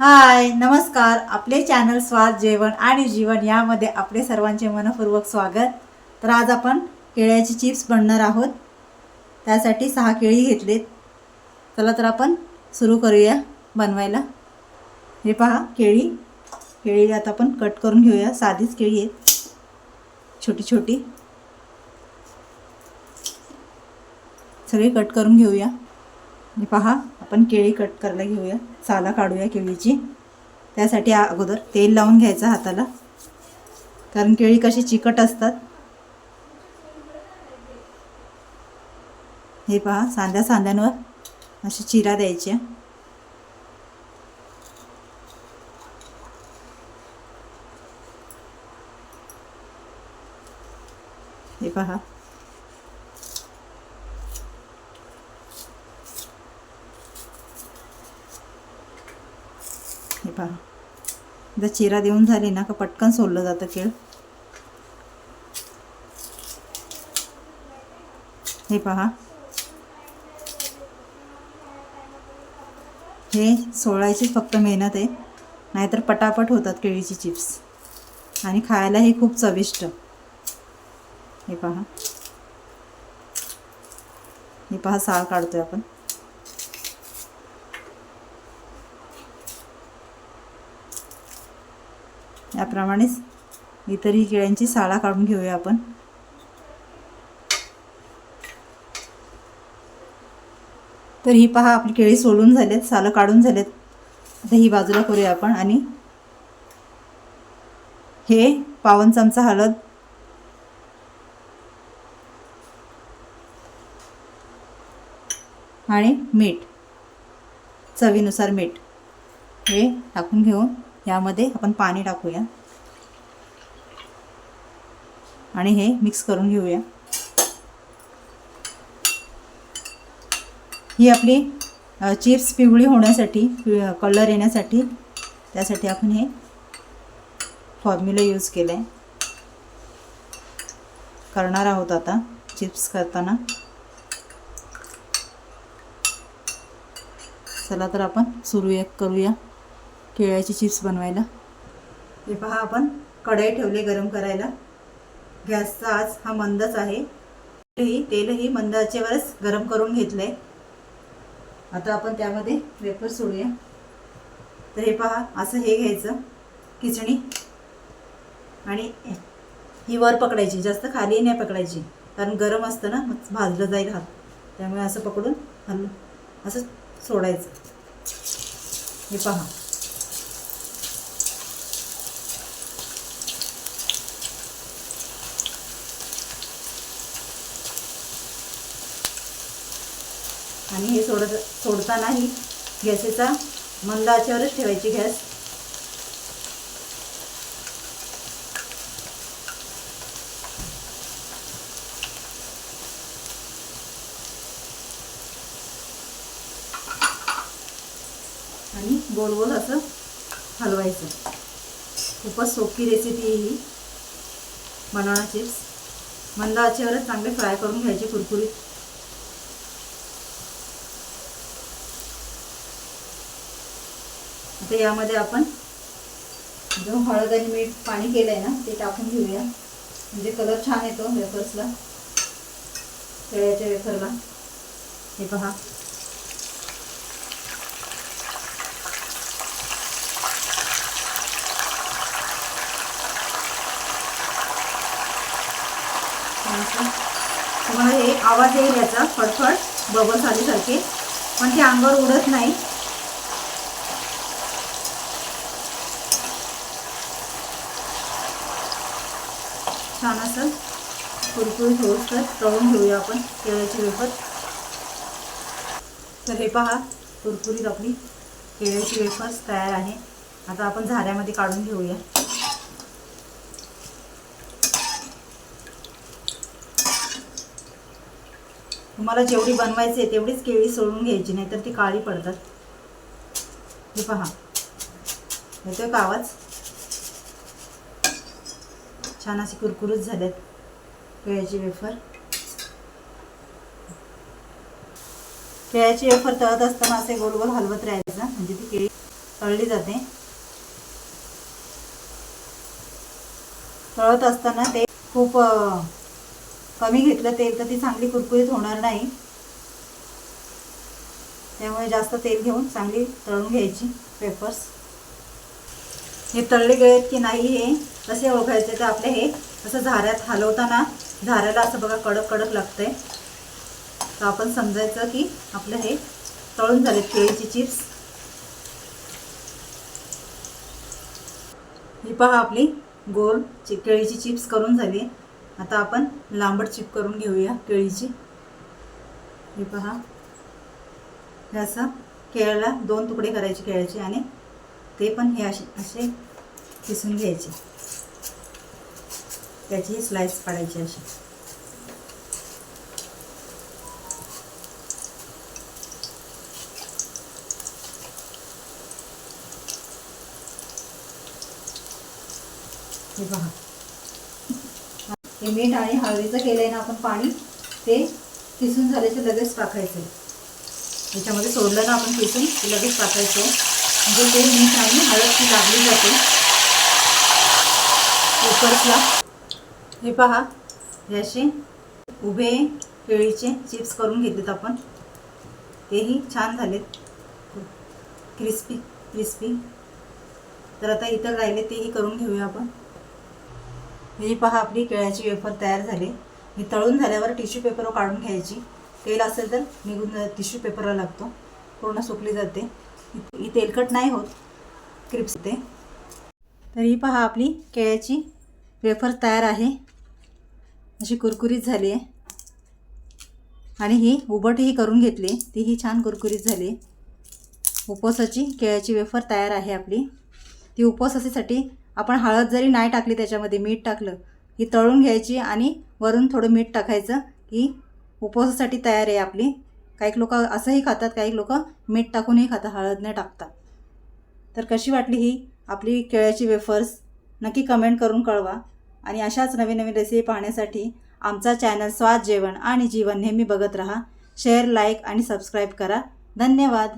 हाय नमस्कार. आपले चॅनल स्वाद जेवण आणि जीवन यामध्ये आपले सर्वांचे मनपूर्वक स्वागत. तर आज आपण केळ्याची चिप्स बनणार आहोत. त्यासाठी सहा केळी घेतलेत. चला तर आपण सुरू करूया बनवायला. हे पहा केळी. केळी आता आपण कट करून घेऊया. साधीच केळी आहेत. छोटी छोटी. सगळी कट करून घेऊया. हे पहा आपण केळी कट करायला घेऊया. साला काढूया केळीची. त्यासाठी अगोदर तेल लावून घ्यायचं हाताला. कारण केळी कशी चिकट असतात. हे पहा सांध्या सांध्यांवर अशी चिरा द्यायच्या हे पहा. पहा जर चिरा देऊन झाली ना का पटकन सोडलं जातं केळ. हे पहा. हे सोळायची फक्त मेहनत आहे. नाहीतर पटापट होतात केळीची चिप्स. आणि खायला हे खूप चविष्ट. हे पहा. हे पहा साळ काढतोय आपण. याप्रमाणेच इतरही केळ्यांची साळा काढून घेऊया आपण. तर ही पहा आपली केळी सोलून झालेत सालं काढून झालेत. आता ही बाजूला करूया आपण आणि हे पावन चमचा हळद. आणि मीठ चवीनुसार मीठ हे टाकून घेऊन यामध्ये आपण पाणी टाकूया. आणि हे मिक्स करून घेऊया. ही आपली चिप्स पिवळी होण्यासाठी पि- कलर येण्यासाठी त्यासाठी आपण हे फॉर्म्युला यूज केलं आहे करणार आहोत आता चिप्स करताना. चला तर आपण सुरू एक करूया. केळ्याची चिप्स बनवायला. हे पहा आपण कढई ठेवली गरम करायला. गॅसचा आज हा मंदच आहे. तेलही तेलही मंद आचेवरच गरम करून घेतलं आहे आता आपण त्यामध्ये वेफर सोडूया. तर हे पहा असं हे घ्यायचं. किचणी आणि ही वर पकडायची जास्त खाली नाही पकडायची. कारण गरम असतं ना मग भाजलं जाईल हात. त्यामुळे असं पकडून हल असं सोडायचं. हे पहा. आणि हे सोडत सोडतानाही गॅसेचा मंद आचेवरच ठेवायची गॅस. आणि गोल गोल असं हलवायचं. खूपच सोपी रेसिपी आहे ही. बनाना चिप्स मंद आचेवरच चांगले फ्राय करून घ्यायचे कुरकुरीत. आता यामध्ये आपण जो हळद आणि मीठ पाणी केलं आहे ना ते टाकून घेऊया. म्हणजे कलर छान येतो वेफर्सला. केळ्याच्या वेफरला. हे पहा. तुम्हाला हे आवाज येईल याचा फडफड बबल आल्यासारखे पण ते अंगावर उडत नाही. छान असं कुरकुरीत होस तर तळून घेऊया आपण केळ्याची वेफर तर हे पहा कुरकुरीत आपली केळ्याची वेफर्स तयार आहे. आता आपण झाऱ्यामध्ये काढून घेऊया. तुम्हाला जेवढी बनवायची आहे तेवढीच केळी सोडून घ्यायची नाही तर ती काळी पडतात. हे पहा. येतोय का आवाज? छान असे कुरकुरीत झाल्यात केळ्याची वेफर केळ्याची वेफर तळत असताना असे गोल गोल हलवत राहायचं म्हणजे ती केळी तळली जाते. तळत असताना ते खूप कमी घेतलं तेल तर ती चांगली कुरकुरीत होणार नाही. त्यामुळे जास्त तेल घेऊन चांगली तळून घ्यायची पेपर्स हे तळले गेलेत की नाही हे कसे ओघायचे तर आपले हे असं झाऱ्यात हलवताना झाऱ्याला असं बघा कडक कडक लागतंय. तर आपण समजायचं की आपलं हे तळून झाले केळीची चिप्स. ही पहा आपली गोल चि केळीची चिप्स करून झाली. आता आपण लांबट चिप करून घेऊया केळीची. हे पहा. हे असं केळ्याला दोन तुकडे करायचे केळ्याचे आणि ते पण हे असे असे किसून घ्यायचे. त्याची स्लाइस पाडायची अशी. हे पहा हे मीठ आणि हळदीचं केलं आहे ना आपण पाणी ते किसून झाल्याचे लगेच टाकायचं याच्यामध्ये सोडलं ना आपण किसून लगेच टाकायचं म्हणजे ते मीठ आणि हळद ती लागली जाते. कुकर्सला हे पहा हे असे उभे केळीचे चिप्स करून घेतलेत आपण. तेही छान झालेत. Crispy crispy. तर आता इतर राहिले तेही करून घेऊया आपण. ही पहा आपली केळ्याची वेफर तयार झाली. ही तळून झाल्यावर टिश्यू पेपरवर काढून घ्यायची. तेल असेल तर निघून टिश्यू पेपरला लागतो. पूर्ण सुकली जाते. ही- तेलकट नाही होत. क्रिप्स ते तर ही पहा आपली केळ्याची वेफर तयार आहे. अशी कुरकुरीत झाली आहे. आणि ही उबटही करून घेतली तीही छान कुरकुरीत झाली उपवासाची केळ्याची वेफर तयार आहे आपली. ती उपवासासाठी आपण हळद जरी नाही टाकली त्याच्यामध्ये मीठ टाकलं ही तळून घ्यायची आणि वरून थोडं मीठ टाकायचं. की उपवासासाठी तयार आहे आपली. काही लोक असंही खातात काही लोक मीठ टाकूनही खातात हळद नाही टाकतात. तर कशी वाटली ही? आपली केळ्याची वेफर्स नक्की कमेंट करून कळवा. आणि अशाच नवीन नवीन रेसिपी पाहण्यासाठी आमचा चॅनल स्वाद जेवण आणि जीवन नेहमी बघत राहा. शेअर लाईक आणि सबस्क्राईब करा. धन्यवाद.